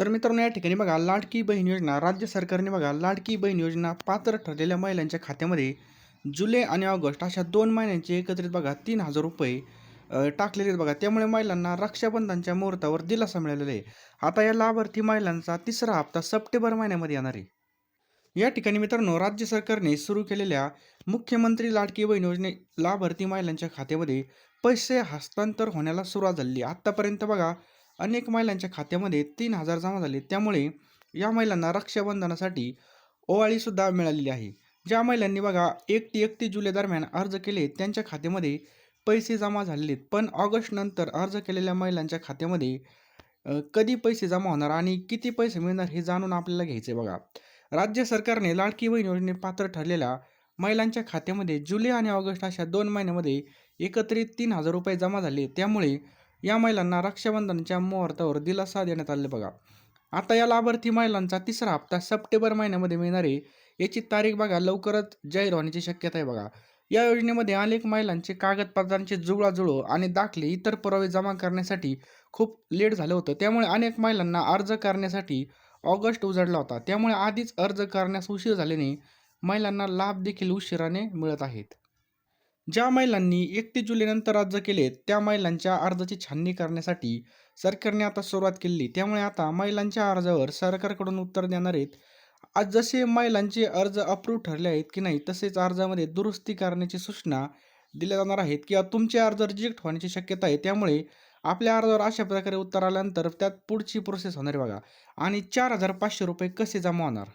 तर मित्रांनो या ठिकाणी बघा लाडकी बहीण योजना. राज्य सरकारने बघा लाडकी बहीण योजना पात्र ठरलेल्या महिलांच्या खात्यामध्ये जुलै आणि ऑगस्ट अशा दोन महिन्यांचे एकत्रित बघा तीन हजार रुपये टाकलेले आहेत बघा. त्यामुळे महिलांना रक्षाबंधनच्या मुहूर्तावर दिलासा मिळालेला आहे. आता या लाभार्थी महिलांचा तिसरा हप्ता सप्टेंबर महिन्यामध्ये येणार आहे. या ठिकाणी मित्रांनो राज्य सरकारने सुरू केलेल्या मुख्यमंत्री लाडकी बहीण योजने लाभार्थी महिलांच्या खात्यामध्ये पैसे हस्तांतर होण्याला सुरुवात झाली आत्तापर्यंत बघा अनेक महिलांच्या खात्यामध्ये तीन हजार जमा झाले. त्यामुळे या महिलांना रक्षाबंधनासाठी ओवाळीसुद्धा मिळालेली आहे. ज्या महिलांनी बघा एक ते एकतीस जुलै दरम्यान अर्ज केले त्यांच्या खात्यामध्ये पैसे जमा झालेले आहेत. पण ऑगस्ट नंतर अर्ज केलेल्या महिलांच्या खात्यामध्ये कधी पैसे जमा होणार आणि किती पैसे मिळणार हे जाणून आपल्याला घ्यायचे बघा. राज्य सरकारने लाडकी बहीण योजने पात्र ठरलेल्या महिलांच्या खात्यामध्ये जुलै आणि ऑगस्ट अशा दोन महिन्यामध्ये एकत्रित तीन हजार रुपये जमा झाले. त्यामुळे या महिलांना रक्षाबंधनाच्या मुहूर्तावर दिलासा देण्यात आले बघा. आता या लाभार्थी महिलांचा तिसरा हप्ता सप्टेंबर महिन्यामध्ये मिळणार आहे. याची तारीख बघा लवकरच जाहीर होण्याची शक्यता आहे बघा. या योजनेमध्ये अनेक महिलांचे कागदपत्रांचे जुळवाजुळव आणि दाखले इतर पुरावे जमा करण्यासाठी खूप लेट झालं होतं. त्यामुळे अनेक महिलांना अर्ज करण्यासाठी ऑगस्ट उजडला होता. त्यामुळे आधीच अर्ज करण्यास उशीर झाल्याने महिलांना लाभ देखील उशिराने मिळत आहेत. ज्या महिलांनी एकतीस जुलैनंतर अर्ज केले त्या महिलांच्या अर्जाची छाननी करण्यासाठी सरकारने आता सुरुवात केली त्यामुळे आता महिलांच्या अर्जावर सरकारकडून उत्तर देणार आहेत. आज जसे महिलांचे अर्ज अप्रूव्ह ठरले आहेत की नाही तसेच अर्जामध्ये दुरुस्ती करण्याची सूचना दिल्या जाणार आहेत किंवा तुमचे अर्ज रिजेक्ट होण्याची शक्यता आहे. त्यामुळे आपल्या अर्जावर अशा प्रकारे उत्तर आल्यानंतर त्यात पुढची प्रोसेस होणार बघा. आणि चार हजार पाचशे रुपये कसे जमा होणार?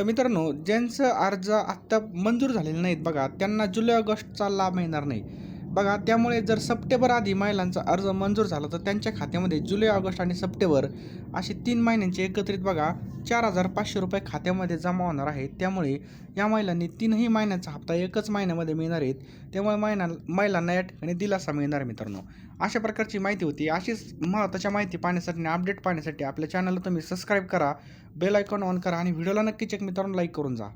तर मित्रांनो ज्यांचं अर्ज आत्ता मंजूर झालेले नाहीत बघा त्यांना जुलै ऑगस्टचा लाभ मिळणार नाही. बघा त्यामुळे जर सप्टेंबर आधी महिलांचा अर्ज मंजूर झाला तर त्यांच्या खात्यामध्ये जुलै ऑगस्ट आणि सप्टेंबर असे तीन महिन्यांचे एकत्रित बघा चार हजार पाचशे रुपये खात्यामध्ये जमा होणार आहेत त्यामुळे या महिलांनी तीनही महिन्याचा हप्ता एकच महिन्यामध्ये मिळणार आहेत. त्यामुळे महिना महिलांना या ठिकाणी दिलासा मिळणार मित्रांनो. अशा प्रकारची माहिती होती. अशीच महत्त्वाच्या माहिती पाहण्यासाठी आणि अपडेट पाहण्यासाठी आपल्या चॅनलला तुम्ही सबस्क्राईब करा बेल आयकॉन ऑन करा आणि व्हिडिओला नक्की चेक मित्रांनो लाईक करून जा.